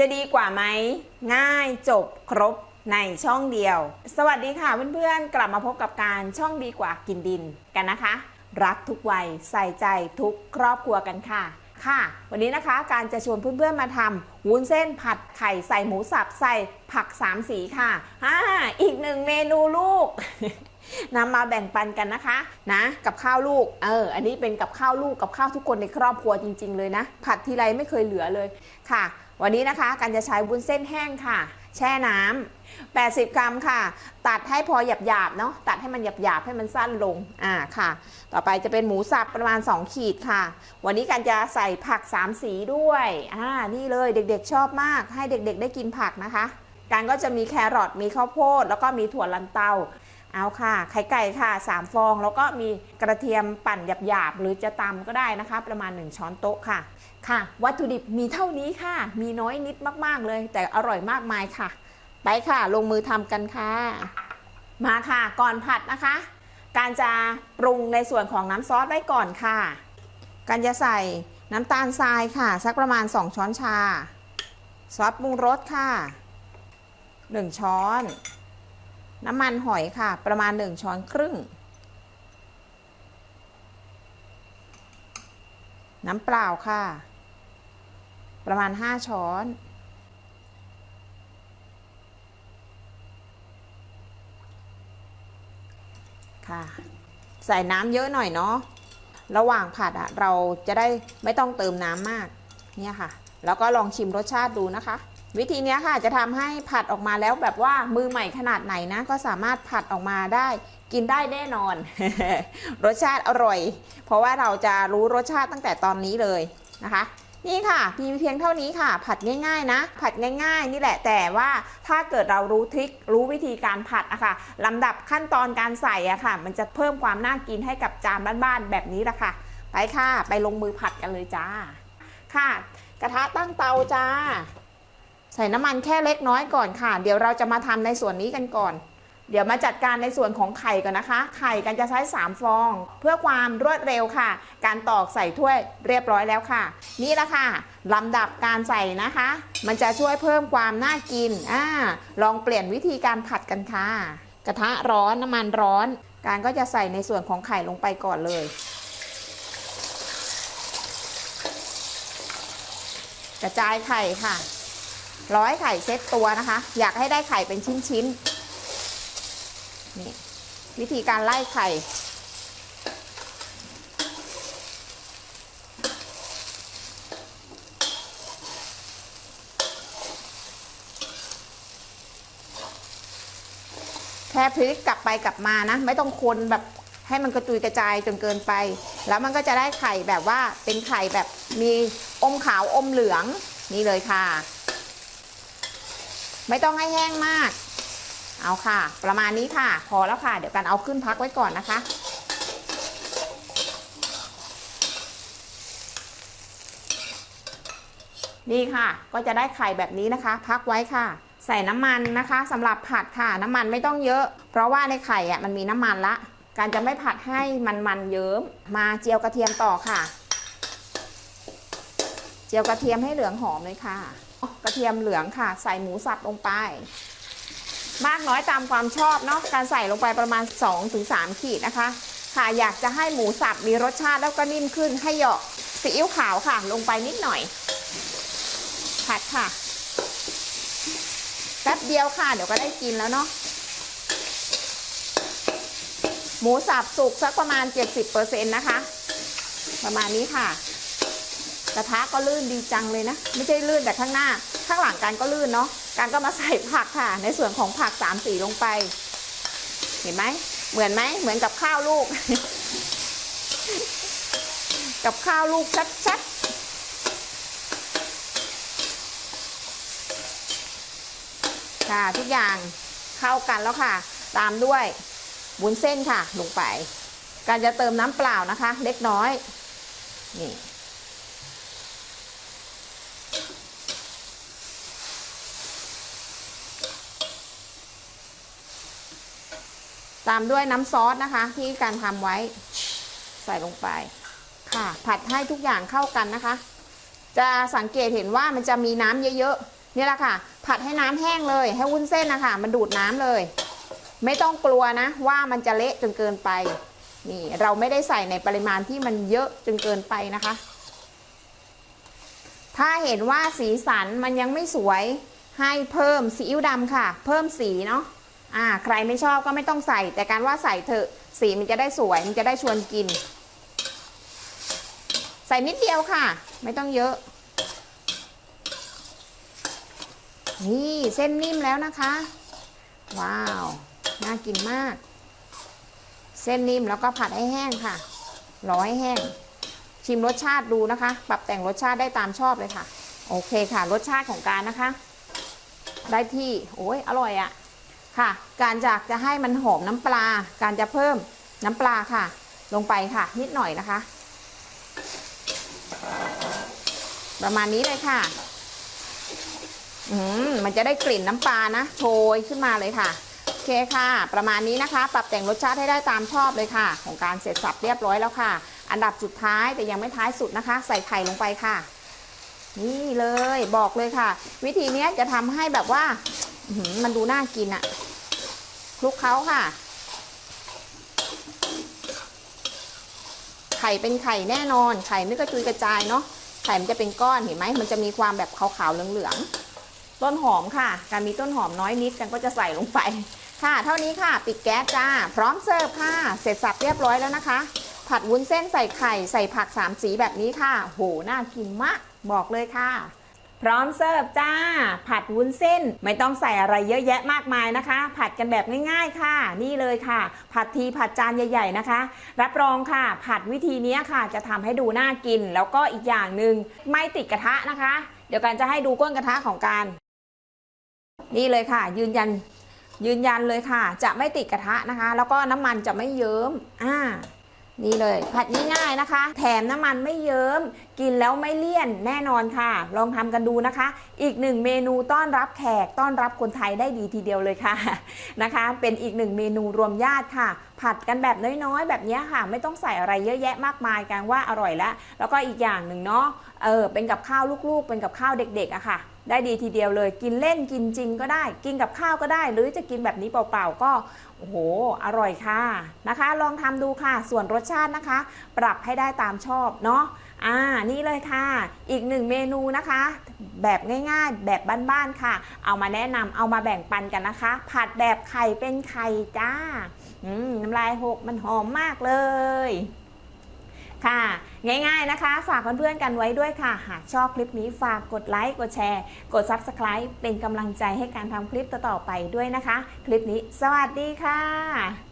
จะดีกว่าไหมง่ายจบครบในช่องเดียว สวัสดีค่ะเพื่อนๆ กลับมาพบกับการช่องดีกว่ากินดินกันนะคะ รักทุกวัยใส่ใจทุกครอบครัวกันค่ะค่ะ วันนี้นะคะการจะชวนเพื่อนๆมาทำวุ้นเส้นผัดไข่ใส่หมูสับใส่ผักสามสีค่ะอ่าอีกหนึ่งเมนูลูกนำมาแบ่งปันกันนะคะนะกับข้าวลูกเอออันนี้เป็นกับข้าวลูกกับข้าวทุกคนในครอบครัวจริง ๆ เลยนะ ผัดทีไรไม่เคยเหลือเลยค่ะ วันนี้นะคะการจะใช้วุ้นเส้นแห้งค่ะ แช่น้ำ80 กรัมค่ะ ตัดให้พอหยาบๆเนาะตัดให้มันหยาบๆให้มันสั้นลงอ่าค่ะ ต่อไปจะเป็นหมูสับประมาณ 2 ขีดค่ะ วันนี้การจะใส่ผัก 3 สีด้วยอ่านี่เลยเด็กๆชอบมาก ให้เด็กๆได้กินผักนะคะ การก็จะมีแครอทมีข้าวโพดแล้วก็มีถั่วลันเตา เอาค่ะ ไข่ไก่ค่ะ 3 ฟอง แล้วก็มีกระเทียมปั่นหยาบๆ หรือจะตำก็ได้นะคะ ประมาณ 1 ช้อนโต๊ะค่ะ ค่ะ วัตถุดิบมีเท่านี้ค่ะ มีน้อยนิดมากๆเลย แต่อร่อยมากมายค่ะ ไปค่ะ ลงมือทำกันค่ะ มาค่ะ ก่อนผัดนะคะ การจะปรุงในส่วนของน้ำซอสไว้ก่อนค่ะ การจะใส่น้ำตาลทรายค่ะ สักประมาณ 2 ช้อนชา ซอสปรุงรสค่ะ 1 ช้อน น้ำมันหอยค่ะ ประมาณ 1 ช้อนครึ่ง น้ำเปล่าค่ะ ประมาณ 5 ช้อนค่ะใส่น้ำเยอะหน่อยเนาะ ระหว่างผัดอะเราจะได้ไม่ต้องเติมน้ำมาก เนี่ยค่ะ แล้วก็ลองชิมรสชาติดูนะคะ วิธีนี้ค่ะจะทำให้ผัดออกมาแล้วแบบว่ามือใหม่ขนาดไหนนะ ก็สามารถผัดออกมาได้ กินได้แน่นอน รสชาติอร่อย เพราะว่าเราจะรู้รสชาติตั้งแต่ตอนนี้เลยนะคะนี่ค่ะมีเพียงเท่านี้ค่ะ ผัดง่ายๆนะ ผัดง่ายๆ นี่แหละแต่ว่าถ้าเกิดเรารู้ทริครู้วิธีการผัดอะค่ะลำดับขั้นตอนการใส่อะค่ะ มันจะเพิ่มความน่ากินให้กับจานบ้านๆแบบนี้ละค่ะ ไปค่ะ ไปลงมือผัดกันเลยจ้า ค่ะ กระทะตั้งเตาจ้า ใส่น้ำมันแค่เล็กน้อยก่อนค่ะ เดี๋ยวเราจะมาทำในส่วนนี้กันก่อน เดี๋ยวมาจัดการในส่วนของไข่ก่อนนะคะ ไข่กันจะใช้ 3 ฟอง เพื่อความรวดเร็วค่ะ การตอกใส่ถ้วยเรียบร้อยแล้วค่ะ นี่แหละค่ะลำดับการใส่นะคะ มันจะช่วยเพิ่มความน่ากินอ่าลองเปลี่ยนวิธีการผัดกันค่ะ กระทะร้อนน้ำมันร้อน การก็จะใส่ในส่วนของไข่ลงไปก่อนเลยกระจายไข่ค่ะ ร้อยไข่เซตตัวนะคะ อยากให้ได้ไข่เป็นชิ้นๆนี่วิธีการไล่ไข่แค่พลิกกลับไปกลับมานะ ไม่ต้องคนแบบให้มันกระจุยกระจายจนเกินไป แล้วมันก็จะได้ไข่แบบว่าเป็นไข่แบบมีอมขาวอมเหลืองนี่เลยค่ะ ไม่ต้องให้แห้งมาก เอาค่ะ ประมาณนี้ค่ะ พอแล้วค่ะ เดี๋ยวกันเอาขึ้นพักไว้ก่อนนะคะ นี่ค่ะ ก็จะได้ไข่แบบนี้นะคะ พักไว้ค่ะ ใส่น้ำมันนะคะสำหรับผัดค่ะ น้ำมันไม่ต้องเยอะ เพราะว่าในไข่อะมันมีน้ำมันละ การจะไม่ผัดให้มันมันเยิ้ม มาเจียวกระเทียมต่อค่ะ เจียวกระเทียมให้เหลืองหอมเลยค่ะ กระเทียมเหลืองค่ะ ใส่หมูสับลงไป มากน้อยตามความชอบเนาะการใส่ลงไปประมาณ 2-3 ขีดนะคะ ค่ะอยากจะให้หมูสับมีรสชาติแล้วก็นิ่มขึ้นให้เหยาะซีอิ๊วขาวค่ะ ลงไปนิดหน่อย ผัดค่ะแป๊บเดียวค่ะ เดี๋ยวก็ได้กินแล้วเนาะหมูสับสุกสักประมาณ 70%นะคะ ประมาณนี้ค่ะ กระทะก็ลื่นดีจังเลยนะ ไม่ใช่ลื่นแต่ข้างหน้า ข้างหลังการก็ลื่นเนาะการก็มาใส่ผักค่ะ ในส่วนของผักสามสีลงไป เห็นไหมเหมือนไหมเหมือนกับข้าวลูก กับข้าวลูกชัดๆค่ะทุกอย่างเข้ากันแล้วค่ะ ตามด้วยวุ้นเส้นค่ะลงไป การจะเติมน้ำเปล่านะคะ เล็กน้อยนี่ ตามด้วยน้ำซอสนะคะ ที่การทำไว้ใส่ลงไปค่ะ ผัดให้ทุกอย่างเข้ากันนะคะ จะสังเกตเห็นว่ามันจะมีน้ำเยอะๆนี่แหละค่ะ ผัดให้น้ำแห้งเลย ให้วุ้นเส้นนะคะมันดูดน้ำเลย ไม่ต้องกลัวนะ ว่ามันจะเละจนเกินไปนี่เราไม่ได้ใส่ในปริมาณที่มันเยอะจนเกินไปนะคะ ถ้าเห็นว่าสีสันมันยังไม่สวยให้เพิ่มซีอิ๊วดำค่ะ เพิ่มสีเนาะ อ่าใครไม่ชอบก็ไม่ต้องใส่ แต่การว่าใส่เถอะสีมันจะได้สวยมันจะได้ชวนกิน ใส่นิดเดียวค่ะ ไม่ต้องเยอะ นี่เส้นนิ่มแล้วนะคะ ว้าว น่ากินมาก เส้นนิ่มแล้วก็ผัดให้แห้งค่ะรอให้แห้ง ชิมรสชาติดูนะคะ ปรับแต่งรสชาติได้ตามชอบเลยค่ะ โอเคค่ะ รสชาติของการนะคะ ได้ที่ โอ้ยอร่อยอะ่ะ ค่ะ การจากจะให้มันหอมน้ำปลา การจะเพิ่มน้ำปลาค่ะ ลงไปค่ะ นิดหน่อยนะคะ ประมาณนี้เลยค่ะ อืมมันจะได้กลิ่นน้ำปลานะโชยขึ้นมาเลยค่ะโอเคค่ะ ประมาณนี้นะคะ ปรับแต่งรสชาติให้ได้ตามชอบเลยค่ะ ของการเสร็จสับเรียบร้อยแล้วค่ะ อันดับสุดท้ายแต่ยังไม่ท้ายสุดนะคะ ใส่ไข่ลงไปค่ะ นี่เลยบอกเลยค่ะ วิธีนี้จะทำให้แบบว่า มันดูน่ากินอะคลุกเคล้าค่ะ ไข่เป็นไข่แน่นอน ไข่ไม่กระจุยกระจายเนาะ ไข่มันจะเป็นก้อนเห็นไหม มันจะมีความแบบขาวๆเหลืองๆ ต้นหอมค่ะ การมีต้นหอมน้อยนิดกันก็จะใส่ลงไป ค่ะ เท่านี้ค่ะ ปิดแก๊สจ้า พร้อมเสิร์ฟค่ะ เสร็จสับเรียบร้อยแล้วนะคะ ผัดวุ้นเส้นใส่ไข่ ใส่ผักสามสีแบบนี้ค่ะ โห น่ากินมาก บอกเลยค่ะ พร้อมเสิร์ฟจ้า ผัดวุ้นเส้น ไม่ต้องใส่อะไรเยอะแยะมากมายนะคะ ผัดกันแบบง่ายๆค่ะ นี่เลยค่ะ ผัดทีผัดจานใหญ่ ๆนะคะ รับรองค่ะ ผัดวิธีนี้ค่ะ จะทำให้ดูน่ากิน แล้วก็อีกอย่างหนึ่งไม่ติดกระทะนะคะ เดี๋ยวกันจะให้ดูก้นกระทะของการนี่เลยค่ะ ยืนยันยืนยันเลยค่ะ จะไม่ติดกระทะนะคะ แล้วก็น้ำมันจะไม่เยิ้มอ่านี่เลย ผัดง่ายๆนะคะ แถมน้ำมันไม่เยิ้ม กินแล้วไม่เลี่ยนแน่นอนค่ะ ลองทำกันดูนะคะ อีกหนึ่งเมนูต้อนรับแขกต้อนรับคนไทยได้ดีทีเดียวเลยค่ะนะคะ เป็นอีกหนึ่งเมนูรวมญาติค่ะ ผัดกันแบบน้อยๆ แบบนี้ค่ะ ไม่ต้องใส่อะไรเยอะแยะมากมายกันว่าอร่อยแล้ว แล้วก็อีกอย่างหนึ่งเนาะเออเป็นกับข้าวลูกๆ เป็นกับข้าวเด็กๆอะค่ะได้ดีทีเดียวเลยกินเล่นกินจริงก็ได้ กินกับข้าวก็ได้ หรือจะกินแบบนี้เปล่าๆก็โอ้โหอร่อยค่ะนะคะ ลองทำดูค่ะ ส่วนรสชาตินะคะ ปรับให้ได้ตามชอบเนาะ อ่านี่เลยค่ะ อีกหนึ่งเมนูนะคะ แบบง่ายๆ แบบบ้านๆค่ะ เอามาแนะนำเอามาแบ่งปันกันนะคะ ผัดแบบไข่เป็นไข่จ้าอืมน้ำลายหกมันหอมมากเลยค่ะ ง่ายๆนะคะ ฝากเพื่อนๆกันไว้ด้วยค่ะ หากชอบคลิปนี้ฝากกดไลค์กดแชร์ กด Subscribe เป็นกำลังใจให้การทำคลิปต่อๆไปด้วยนะคะ คลิปนี้สวัสดีค่ะ